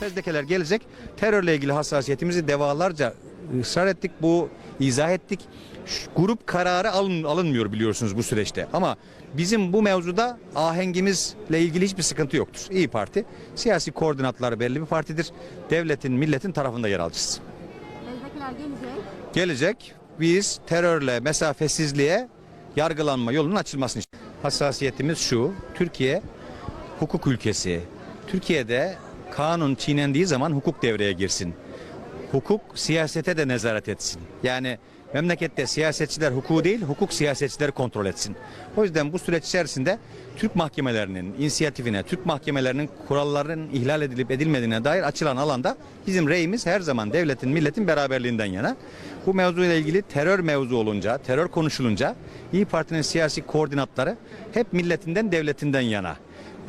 Fezlekeler gelecek. Terörle ilgili hassasiyetimizi devalarca ısrar ettik. Bu izah ettik. Şu grup kararı alın, alınmıyor biliyorsunuz bu süreçte. Ama bizim bu mevzuda ahengimizle ilgili hiçbir sıkıntı yoktur. İyi Parti siyasi koordinatları belli bir partidir. Devletin, milletin tarafında yer alacağız. Fezlekeler gelecek. Gelecek biz terörle, mesafesizliğe yargılanma yolunun açılmasını istiyoruz. Hassasiyetimiz şu. Türkiye hukuk ülkesi. Türkiye'de kanun çiğnendiği zaman hukuk devreye girsin. Hukuk siyasete de nezaret etsin. Yani memlekette siyasetçiler hukuku değil, hukuk siyasetçileri kontrol etsin. O yüzden bu süreç içerisinde Türk mahkemelerinin inisiyatifine, Türk mahkemelerinin kuralların ihlal edilip edilmediğine dair açılan alanda bizim reyimiz her zaman devletin, milletin beraberliğinden yana. Bu mevzuyla ilgili terör mevzu olunca, terör konuşulunca İyi Parti'nin siyasi koordinatları hep milletinden, devletinden yana.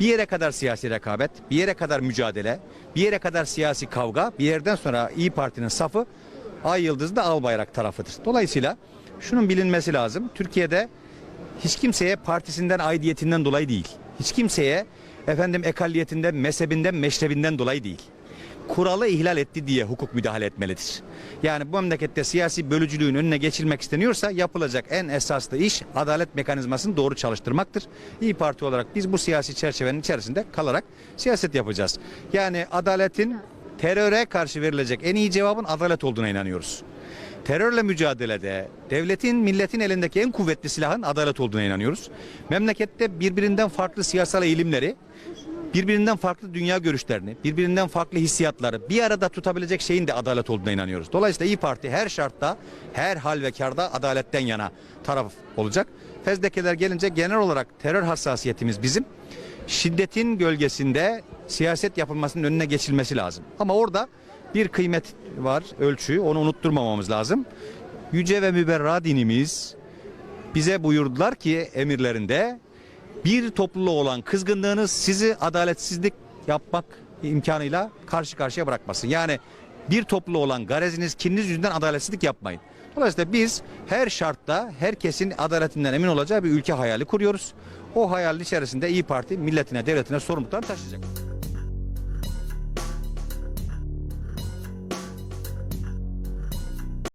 Bir yere kadar siyasi rekabet, bir yere kadar mücadele, bir yere kadar siyasi kavga, bir yerden sonra İyi Parti'nin safı Ay Yıldız da Al Bayrak tarafıdır. Dolayısıyla şunun bilinmesi lazım. Türkiye'de hiç kimseye partisinden, aidiyetinden dolayı değil. Hiç kimseye efendim ekalliyetinden, mezhebinden, meşrebinden dolayı değil. Kuralı ihlal etti diye hukuk müdahale etmelidir. Yani bu memlekette siyasi bölücülüğün önüne geçilmek isteniyorsa yapılacak en esaslı iş adalet mekanizmasını doğru çalıştırmaktır. İyi Parti olarak biz bu siyasi çerçevenin içerisinde kalarak siyaset yapacağız. Yani adaletin teröre karşı verilecek en iyi cevabın adalet olduğuna inanıyoruz. Terörle mücadelede devletin, milletin elindeki en kuvvetli silahın adalet olduğuna inanıyoruz. Memlekette birbirinden farklı siyasal eğilimleri, birbirinden farklı dünya görüşlerini, birbirinden farklı hissiyatları bir arada tutabilecek şeyin de adalet olduğuna inanıyoruz. Dolayısıyla İyi Parti her şartta, her hal ve karda adaletten yana taraf olacak. Fezlekeler gelince genel olarak terör hassasiyetimiz bizim şiddetin gölgesinde siyaset yapılmasının önüne geçilmesi lazım. Ama orada bir kıymet var, ölçü, onu unutturmamamız lazım. Yüce ve müberra dinimiz bize buyurdular ki emirlerinde bir topluluğa olan kızgınlığınız sizi adaletsizlik yapmak imkanıyla karşı karşıya bırakmasın. Yani bir topluluğa olan gareziniz, kininiz yüzünden adaletsizlik yapmayın. Dolayısıyla biz her şartta herkesin adaletinden emin olacağı bir ülke hayali kuruyoruz. O hayalin içerisinde İyi Parti milletine, devletine sorumluluklar taşıyacak.